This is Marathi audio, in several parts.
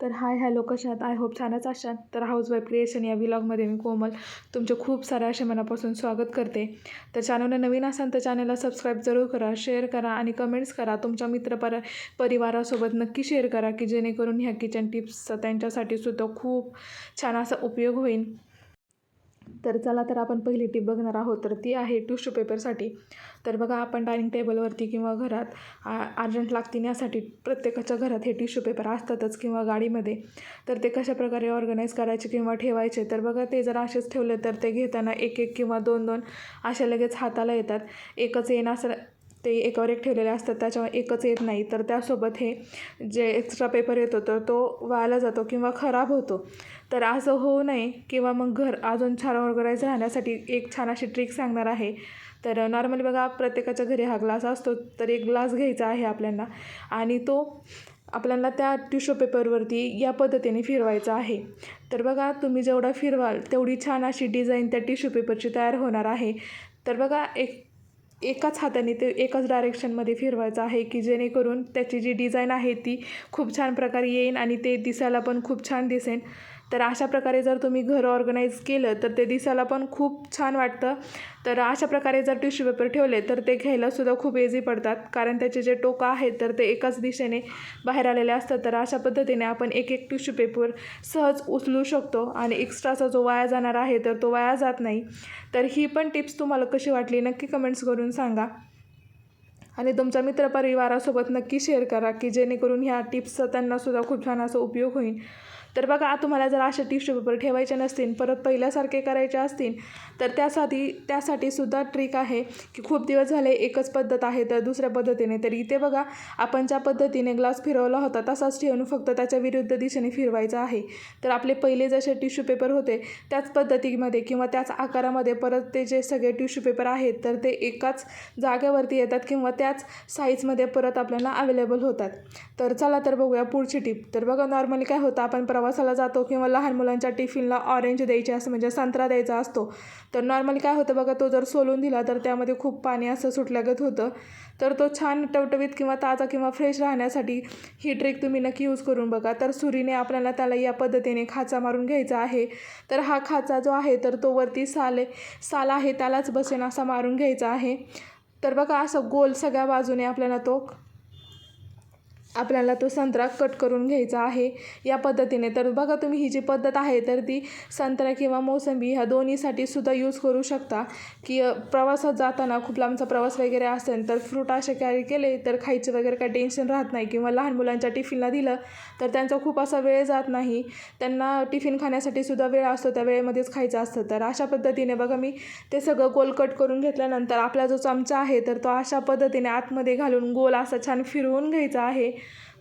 तर हाय हॅलो कशा आहात आय होप छानच असाल. तर हाऊस वाईफ क्रिएशन या विलॉगमध्ये मी कोमल तुमचे खूप साऱ्या अशा मनापासून स्वागत करते. तर चॅनलला नवीन असाल तर चॅनलला सबस्क्राईब जरूर करा शेअर करा आणि कमेंट्स करा. तुमच्या मित्रपर परिवारासोबत नक्की शेअर करा की जेणेकरून ह्या किचन टिप्सचा त्यांच्यासाठी सुद्धा खूप छान असा उपयोग होईल. तर चला तर आपण पहिली टीप बघणार आहोत. तर ती आहे टिश्यू पेपरसाठी तर बघा आपण डायनिंग टेबलवरती किंवा घरात आ अर्जंट लागतील यासाठी प्रत्येकाच्या घरात हे टिश्यू पेपर असतातच किंवा गाडीमध्ये. तर ते कशाप्रकारे ऑर्गनाईज करायचे किंवा ठेवायचे? तर बघा ते जर असेच ठेवले तर ते घेताना एक एक किंवा दोन दोन अशा लगेच हाताला येतात. एकच येणं असं ते एकावर एक ठेवलेले असतात त्याच्यामुळे एकच येत नाही. तर त्यासोबत हे जे एक्स्ट्रा पेपर येतो तर तो वायाला जातो किंवा खराब होतो. तर असं होऊ नये किंवा मग घर अजून छान ऑर्गनाईज राहण्यासाठी एक छान अशी ट्रिक सांगणार आहे. तर नॉर्मली बघा प्रत्येकाच्या घरी हा ग्लास असतो तर एक ग्लास घ्यायचा आहे आपल्याला आणि तो आपल्याला त्या टिश्यू पेपरवरती या पद्धतीने फिरवायचा आहे. तर बघा तुम्ही जेवढा फिरवाल तेवढी छान अशी डिझाईन त्या टिश्यू पेपरची तयार होणार आहे. तर बघा एक एकाच हाताने ते एकाच डायरेक्शनमध्ये फिरवायचं आहे की जेणेकरून त्याची जी डिझाईन आहे ती खूप छान प्रकारे येईन आणि ते दिसायला पण खूप छान दिसेन. तर अशा प्रकारे जर तुम्ही घर ऑर्गनाईज केलं तर ते दिसायला पण खूप छान वाटतं. तर अशा प्रकारे जर टिश्यू पेपर ठेवले तर ते घ्यायलासुद्धा खूप इझी पडतात. कारण त्याचे जे टोकं आहेत तर ते एकाच दिशेने बाहेर आलेले असतात. तर अशा पद्धतीने आपण एक एक टिश्यू पेपर सहज उचलू शकतो आणि एक्स्ट्राचा जो वाया जाणार आहे तर तो वाया जात नाही. तर ही पण टिप्स तुम्हाला कशी वाटली नक्की कमेंट्स करून सांगा. आणि तुमच्या मित्रपरिवारासोबत नक्की शेअर करा की जेणेकरून ह्या टिप्सचा त्यांनासुद्धा खूप छान असा उपयोग होईल. तर बघा तुम्हाला जर असे टिश्यू पेपर ठेवायचे नसतील परत पहिल्यासारखे करायचे असतील तर त्यासाठी त्यासाठी सुद्धा ट्रिक आहे की खूप दिवस झाले एकच पद्धत आहे तर दुसऱ्या पद्धतीने. तर इथे बघा आपण ज्या पद्धतीने ग्लास फिरवला होता तसाच ठेवून फक्त त्याच्या विरुद्ध दिशेने फिरवायचा आहे. तर आपले पहिले जसे टिश्यू पेपर होते त्याच पद्धतीमध्ये किंवा त्याच आकारामध्ये परत ते जे सगळे टिश्यू पेपर आहेत तर ते एकाच जागेवरती येतात किंवा त्याच साईजमध्ये परत आपल्याला अवेलेबल होतात. तर चला तर बघूया पुढची टिप तर बघा नॉर्मली काय होतं आपण प्रवासाला जातो किंवा लहान मुलांच्या टिफिनला ऑरेंज द्यायचे असं म्हणजे संत्रा द्यायचा असतो. तर नॉर्मली काय होतं बघा तो जर सोलून दिला तर त्यामध्ये खूप पाणी असं सुटल्यागत होतं. तर तो छान टवटवीत किंवा ताजा किंवा फ्रेश राहण्यासाठी ही ट्रिक तुम्ही नक्की यूज करून बघा. तर सुरीने आपल्याला त्याला या पद्धतीने खाचा मारून घ्यायचा आहे. तर हा खाचा जो आहे तर तो वरती साले साल आहे त्यालाच बसेन असा मारून घ्यायचा आहे. तर बघा असं गोल सगळ्या बाजूने आपल्याला तो आपल्याला तो संत्रा कट करून घ्यायचा आहे. या पद्धतीने. तर बघा तुम्ही ही जी पद्धत आहे तर ती संत्रा किंवा मोसंबी ह्या दोन्हीसाठी सुद्धा यूज करू शकता. की प्रवासात जाताना खूप लांबचा प्रवास वगैरे असेल तर फ्रूट असे कॅरी केले तर खायचं वगैरे काही टेन्शन राहत नाही. किंवा लहान मुलांच्या टिफिनला दिलं तर त्यांचा खूप असा वेळ जात नाही. त्यांना टिफिन खाण्यासाठी सुद्धा वेळ असतो त्या वेळेमध्येच खायचं असतं. तर अशा पद्धतीने बघा मी ते सगळं गोल कट करून घेतल्यानंतर आपला जो चमचा आहे तर तो अशा पद्धतीने आतमध्ये घालून गोल असा छान फिरवून घ्यायचा आहे.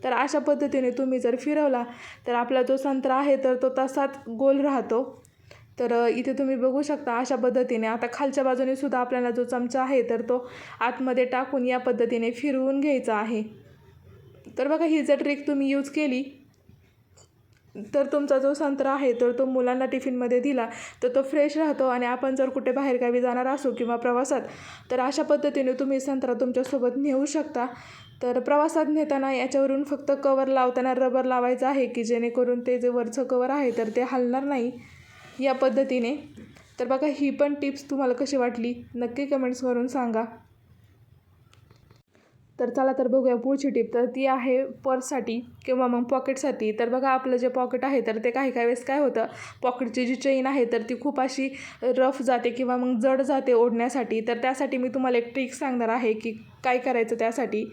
तर अशा पद्धतीने तुम्ही जर फिरवला तर आपला जो संत्रा आहे तर तो तसाच गोल राहतो. तर इथे तुम्ही बघू शकता अशा पद्धतीने आता खालच्या बाजूने सुद्धा आपल्याला जो चमचा आहे तर तो आतमध्ये टाकून या पद्धतीने फिरवून घ्यायचा आहे. तर बघा ही जर ट्रिक तुम्ही यूज केली तर तुमचा जो संत्रा आहे तर तो मुलांना टिफिनमध्ये दिला तर तो फ्रेश राहतो. आणि आपण जर कुठे बाहेरगावी जाणार असू किंवा प्रवासात तर अशा पद्धतीने तुम्ही संत्रा तुमच्यासोबत नेऊ शकता. तर प्रवासात नेताना याच्यावरून फक्त कवर लावताना रबर लावायचं आहे की जेणेकरून ते जे वरचं कवर आहे तर ते हलणार नाही या पद्धतीने. तर बघा ही पण टिप्स तुम्हाला कशी वाटली नक्की कमेंट्स करून सांगा. तर चला तर बघूया पुढची टिप. तर ती आहे पर्ससाठी किंवा मग पॉकेटसाठी. तर बघा आपलं जे पॉकेट आहे तर ते काही काही वेळेस काय होतं पॉकेटची जी चेन आहे तर ती खूप अशी रफ जाते किंवा मग जड जाते ओढण्यासाठी. तर त्यासाठी मी तुम्हाला एक ट्रिक सांगणार आहे की काय करायचं त्यासाठी.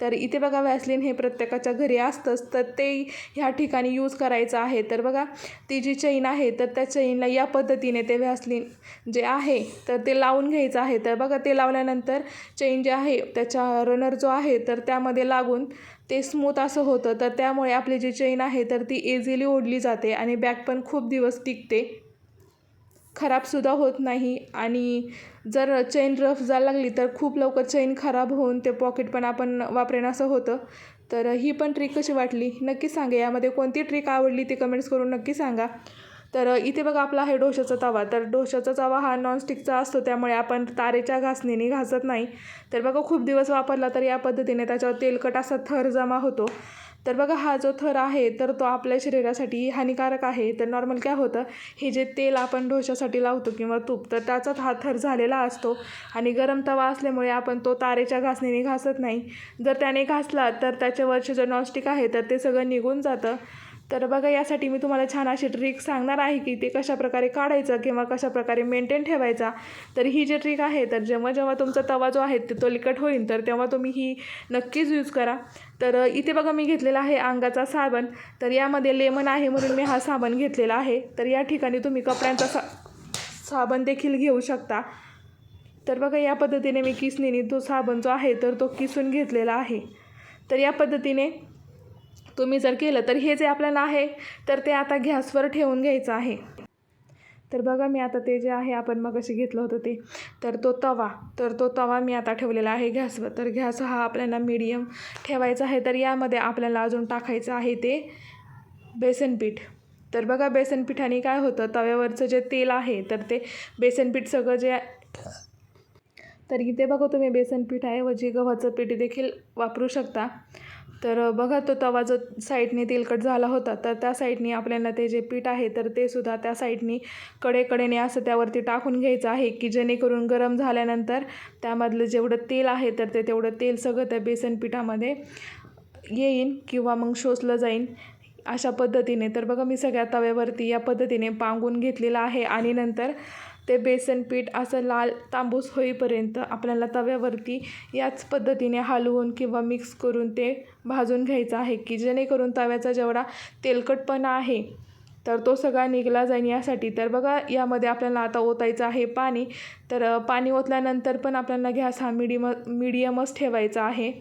तर इथे बघा वॅसलिन हे प्रत्येकाच्या घरी असतंच तर ते ह्या ठिकाणी यूज करायचं आहे. तर बघा ती जी चैन आहे तर त्या चैनला या पद्धतीने ते वॅसलिन जे आहे तर ते लावून घ्यायचं आहे. तर बघा ते लावल्यानंतर चैन जे आहे त्याच्या रनर जो आहे तर त्यामध्ये लागून ते स्मूथ असं होतं. तर त्यामुळे आपली जी चैन आहे तर ती इझिली ओढली जाते आणि बॅग पण खूप दिवस टिकते. खराबसुद्धा होत नाही आणि जर चेन रफ जायला लागली तर खूप लवकर चेन खराब होऊन ते पॉकेट पण आपण वापरेन असं होतं. तर ही पण ट्रिक कशी वाटली. नक्की सांगा. यामध्ये कोणती ट्रिक आवडली ते कमेंट्स करून नक्की सांगा. तर इथे बघा आपला आहे डोशाचा तवा. तर डोशाचा तवा हा नॉनस्टिकचा असतो. त्यामुळे आपण तारेच्या घासणीने घासत नाही. तर बघा खूप दिवस वापरला तर या पद्धतीने त्याच्यावर तेलकट असा थर जमा होतो. तर बघा हा जो थर आहे तर तो आपल्या शरीरासाठी हानिकारक आहे. तर नॉर्मल काय होतं हे जे तेल आपण डोशासाठी लावतो किंवा तूप तर त्याचाच हा थर झालेला असतो. आणि गरम तवा असल्यामुळे आपण तो तारेच्या घासणीने घासत नाही. जर त्याने घासला तर त्याच्यावरचे जे नॉनस्टिक आहे तर ते सगळं निघून जातं. तर बघा यासाठी मी तुम्हाला छान अशी ट्रिक सांगणार आहे की ते कशाप्रकारे काढायचं किंवा कशाप्रकारे मेंटेन ठेवायचा. तर ही जी ट्रिक आहे तर जेव्हा जेव्हा तुमचा तवा जो आहे ते तो लिकट होईल तर तेव्हा तुम्ही ही नक्कीच यूज करा. तर इथे बघा मी घेतलेला आहे अंगाचा साबण. तर यामध्ये लेमन आहे म्हणून मी हा साबण घेतलेला आहे. तर या ठिकाणी तुम्ही कपड्यांचा सा साबण देखील घेऊ शकता. तर बघा या पद्धतीने मी किसणीने तो साबण जो आहे तर तो किसून घेतलेला आहे. तर या पद्धतीने तुम्ही जर केलं तर हे जे आपल्याला आहे तर ते आता गॅसवर ठेवून घ्यायचं आहे. तर बघा मी आता ते जे आहे आपण मग असे घेतलं होतं ते. तर तो तवा तर तो तवा मी आता ठेवलेला आहे गॅसवर. तर गॅस हा आपल्याला मीडियम ठेवायचा आहे तर यामध्ये आपल्याला अजून टाकायचं आहे ते बेसनपीठ तर बघा बेसनपीठाने काय होतं तव्यावरचं जे तेल आहे तर ते बेसनपीठ सगळं जे तर इथे बघा तुम्ही बेसनपीठ आहे व जे गव्हाचं पीठ देखील वापरू शकता. तर बघा तो तवा जो साईडने तेलकट झाला होता तर त्या साईडने आपल्याला ते जे पीठ आहे तर ते सुद्धा त्या साईडने कडेकडेने असं त्यावरती टाकून घ्यायचं आहे की जेणेकरून गरम झाल्यानंतर त्यामधलं जेवढं तेल आहे तर ते तेवढं तेल सगळं त्या बेसन पिठामध्ये येईन किंवा मग शोषलं जाईन अशा पद्धतीने. तर बघा मी सगळ्या तव्यावरती या पद्धतीने पांगून घेतलेलं आहे आणि नंतर ते बेसन पीठ असं लाल तांबूस होईपर्यंत आपल्याला तव्यावरती याच पद्धतीने हलवून किंवा मिक्स करून ते भाजून घ्यायचं आहे की जेणेकरून तव्याचा जेवढा तेलकटपणा आहे तर तो सगळा निघला जाईल यासाठी. तर बघा यामध्ये आपल्याला आता ओतायचं आहे पाणी. तर पाणी ओतल्यानंतर पण आपल्याला गॅस हा मिडियम मिडियमच ठेवायचा आहे.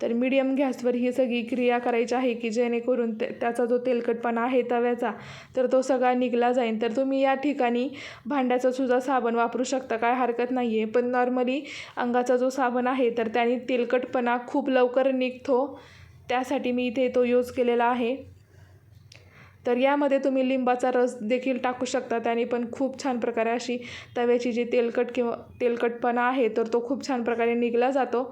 तर मीडियम गॅसवर ही सगळी क्रिया करायची आहे की जेणेकरून ते त्याचा जो तेलकटपणा आहे तव्याचा तर तो सगळा निघला जाईल तर तुम्ही या ठिकाणी भांड्याचा सुद्धा साबण वापरू शकता काय हरकत नाही आहे पण नॉर्मली अंगाचा जो साबण आहे तर त्याने तेलकटपणा खूप लवकर निघतो. त्यासाठी मी इथे तो यूज केलेला आहे. तर यामध्ये तुम्ही लिंबाचा रस देखील टाकू शकता. त्याने पण खूप छान प्रकारे अशी तव्याची जी तेलकट किंवा तेलकटपणा आहे तर तो खूप छान प्रकारे निघला जातो.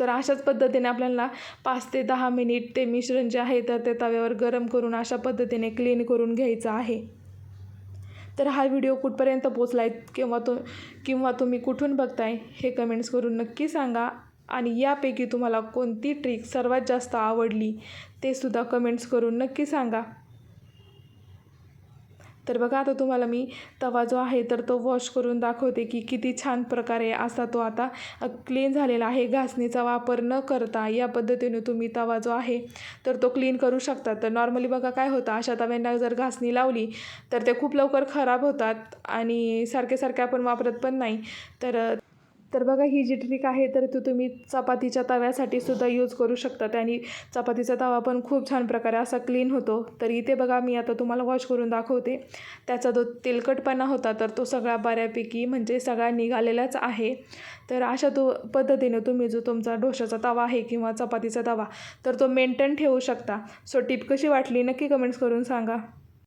तर अशाच पद्धतीने आपल्याला पाच ते दहा मिनिट ते मिश्रण जे आहे तर ते तव्यावर गरम करून अशा पद्धतीने क्लीन करून घ्यायचं आहे. तर हा व्हिडिओ कुठपर्यंत पोचला आहे किंवा तो किंवा तुम्ही कुठून बघताय हे कमेंट्स करून नक्की सांगा. आणि यापैकी तुम्हाला कोणती ट्रिक सर्वात जास्त आवडली ते सुद्धा कमेंट्स करून नक्की सांगा. तर बघा आता तुम्हाला मी तवा जो आहे तर तो वॉश करून दाखवते की किती छान प्रकारे असा तो आता क्लीन झालेला आहे. घासणीचा वापर न करता या पद्धतीने तुम्ही तवा जो आहे तर तो क्लीन करू शकता. तर नॉर्मली बघा काय होतं अशा तव्यांना जर घासणी लावली तर ते खूप लवकर खराब होतात आणि सारखे सारखे आपण वापरत पण नाही. तर तर बघा ही जी ट्रिक आहे तर ती तुम्ही चपातीच्या तव्यासाठी सुद्धा यूज करू शकता. आणि चपातीचा तवा पण खूप छान प्रकारे असा क्लीन होतो. तर इथे बघा मी आता तुम्हाला वॉश करून दाखवते. त्याचा जो तेलकटपणा होता तर तो सगळा बऱ्यापैकी म्हणजे सगळा निघालेलाच आहे. तर अशा तो पद्धतीने तुम्ही जो तुमचा डोशाचा तवा आहे किंवा चपातीचा तवा तर तो मेंटेन ठेवू शकता. सो टिप कशी वाटली नक्की कमेंट्स करून सांगा.